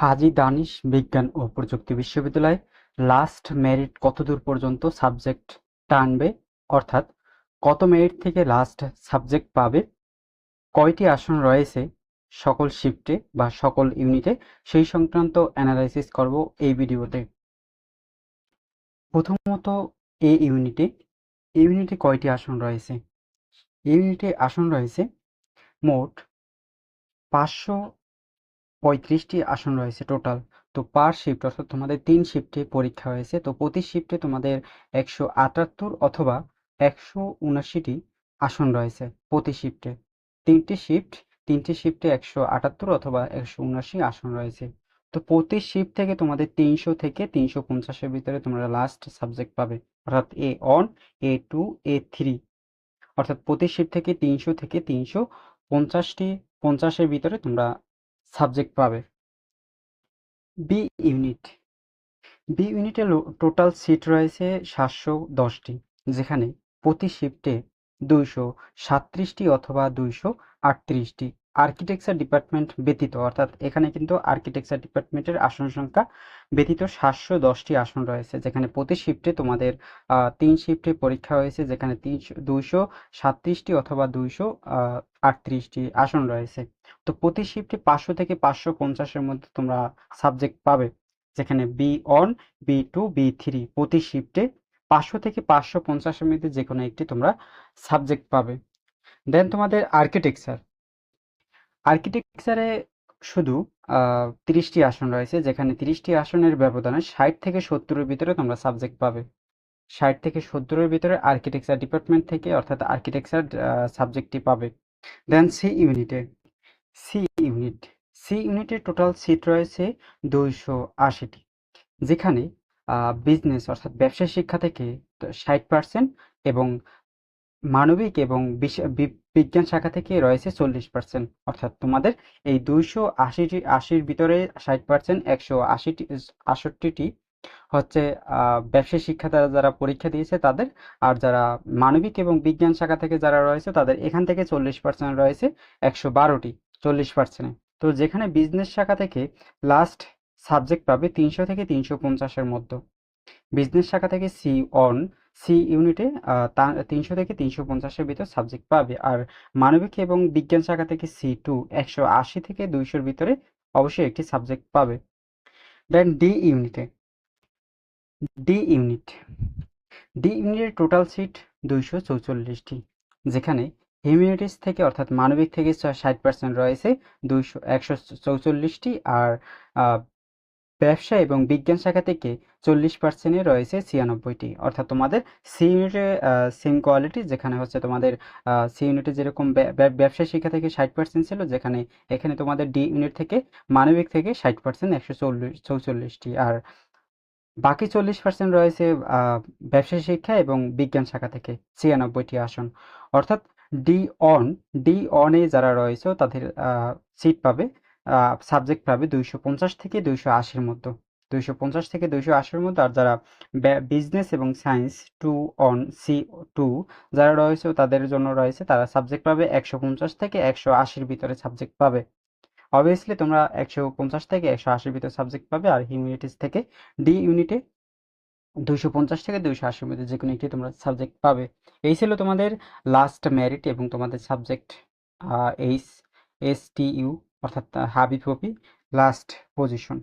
হাজী দানিশ বিজ্ঞান ও প্রযুক্তি বিশ্ববিদ্যালয় লাস্ট মেরিট কতদূর পর্যন্ত সাবজেক্ট টানবে? অর্থাৎ কত মেরিট থেকে লাস্ট সাবজেক্ট পাবে? কয়টি আসন রয়েছে সকল শিফটে বা সকল ইউনিটে? সেই সংক্রান্ত অ্যানালাইসিস করব এই ভিডিওতে। প্রথমত এ ইউনিটে ইউনিটে কয়টি আসন রয়েছে? ইউনিটে আসন রয়েছে মোট পাঁচশো পঁয়ত্রিশটি আসন রয়েছে টোটাল তো পার শিফট অর্থাৎ তোমাদের তিন শিফটে পরীক্ষা হয়েছে, তো প্রতি শিফটে তোমাদের একশো আটাত্তর অথবা একশো উনাশিটি আসন রয়েছে প্রতি শিফটে তিনটি শিফট তিনটি শিফটে একশো আটাত্তর অথবা একশো উনাশি আসন রয়েছে। তো প্রতি শিফট থেকে তোমাদের তিনশো থেকে তিনশো পঞ্চাশের ভিতরে তোমরা লাস্ট সাবজেক্ট পাবে, অর্থাৎ A one A two A three অর্থাৎ প্রতি শিফট থেকে তিনশো থেকে তিনশো পঞ্চাশটি, পঞ্চাশের ভিতরে তোমরা সাবজেক্ট পাবে। বি ইউনিট বি ইউনিটে টোটাল সিট রয়েছে সাতশো দশটি, যেখানে প্রতি শিফটে দুইশো সাতত্রিশটি অথবা দুইশো আটত্রিশটি। আর্কিটেকচার ডিপার্টমেন্ট ব্যতীত, অর্থাৎ এখানে কিন্তু আর্কিটেকচার ডিপার্টমেন্টের আসন সংখ্যা ব্যতীত সাতশো দশটি আসন রয়েছে, যেখানে প্রতি শিফটে তোমাদের তিন শিফটে পরীক্ষা হয়েছে, যেখানে তিনশো, দুইশো সাতত্রিশটি অথবা দুইশো আটত্রিশটি আসন রয়েছে। তো প্রতি শিফটে পাঁচশো থেকে পাঁচশো পঞ্চাশের মধ্যে তোমরা সাবজেক্ট পাবে, যেখানে B one B two B three প্রতি শিফটে পাঁচশো থেকে পাঁচশো পঞ্চাশের মধ্যে যে কোনো একটি তোমরা সাবজেক্ট পাবে। দেন তোমাদের আর্কিটেকচার আর্কিটেকচারে শুধু তিরিশটি আসন রয়েছে, যেখানে তিরিশটি আসনের ব্যবধানে ষাট থেকে সত্তরের ভিতরে তোমরা সাবজেক্ট পাবে। ষাট থেকে সত্তরের ভিতরে আর্কিটেকচার ডিপার্টমেন্ট থেকে অর্থাৎ আর্কিটেকচার সাবজেক্টটি পাবে। দেন সি ইউনিটে সি ইউনিট সি ইউনিটের টোটাল সিট রয়েছে দুইশো আশিটি। যেখানে বিজনেস অর্থাৎ ব্যবসা শিক্ষা থেকে ষাট পার্সেন্ট এবং মানবিক এবং বিজ্ঞান শাখা থেকে রয়েছে চল্লিশ পার্সেন্ট অর্থাৎ তোমাদের এই দুইশো আশিটি আশির ভিতরে ষাট পার্সেন্ট একশো আশিটি, আষট্টিটি হচ্ছে ব্যবসায়ী শিক্ষা দ্বারা যারা পরীক্ষা দিয়েছে তাদের, আর যারা মানবিক এবং বিজ্ঞান শাখা থেকে যারা রয়েছে তাদের এখান থেকে চল্লিশ পার্সেন্ট রয়েছে, একশো বারোটি, চল্লিশ পার্সেন্টে তো যেখানে বিজনেস শাখা থেকে লাস্ট সাবজেক্ট পাবে তিনশো থেকে তিনশো পঞ্চাশের মধ্যে। বিজনেস শাখা থেকে সি অন সি ইউনিটে তিনশো থেকে তিনশো পঞ্চাশের ভিতর সাবজেক্ট পাবে। আর মানবিক এবং বিজ্ঞান শাখা থেকে সি টু একশো আশি থেকে দুইশোর ভিতরে অবশ্যই একটি সাবজেক্ট পাবে। দেন ডি ইউনিটে ডি ইউনিট ডি ইউনিটের টোটাল সিট দুইশো চৌচল্লিশটি, যেখানে হিউম্যানিটিস থেকে, অর্থাৎ মানবিক থেকে ষাট পার্সেন্ট রয়েছে, দুইশো, একশো চৌচল্লিশটি। আর ব্যবসা এবং বিজ্ঞান শাখা থেকে চল্লিশ পার্সেন্টে রয়েছে ছিয়ানব্বইটি। অর্থাৎ তোমাদের সি ইউনিটে সেম কোয়ালিটি যেখানে হচ্ছে তোমাদের সি ইউনিটে যেরকম ব্যবসা শিক্ষা থেকে ষাট পার্সেন্ট ছিল, যেখানে এখানে তোমাদের ডি ইউনিট থেকে মানবিক থেকে ষাট পার্সেন্ট একশো চল্লিশ, চৌচল্লিশটি। আর বাকি চল্লিশ পার্সেন্ট রয়েছে ব্যবসা শিক্ষা এবং বিজ্ঞান শাখা থেকে ছিয়ানব্বইটি আসন। অর্থাৎ ডি অন ডি অনে যারা রয়েছে, তাদের সিট পাবে সাবজেক্ট পাবে দুইশো পঞ্চাশ থেকে দুইশো আশির মধ্যে দুইশো পঞ্চাশ থেকে দুইশো আশির মধ্যে আর যারা বিজনেস এবং science two on C two যারা রয়েছে তাদের জন্য রয়েছে তারা সাবজেক্ট পাবে একশো পঞ্চাশ থেকে একশো আশির ভিতরে সাবজেক্ট পাবে। অবভিয়াসলি তোমরা একশো পঞ্চাশ থেকে একশো আশির ভিতরে সাবজেক্ট পাবে আর হিউম্যানিটিস থেকে ডি ইউনিটে দুইশো পঞ্চাশ থেকে দুইশো আশির মধ্যে যে কোনো একটি তোমরা সাবজেক্ট পাবে। এই ছিল তোমাদের লাস্ট মেরিট এবং তোমাদের subject H S T U অর্থাৎ হাবিব কপি লাস্ট পজিশন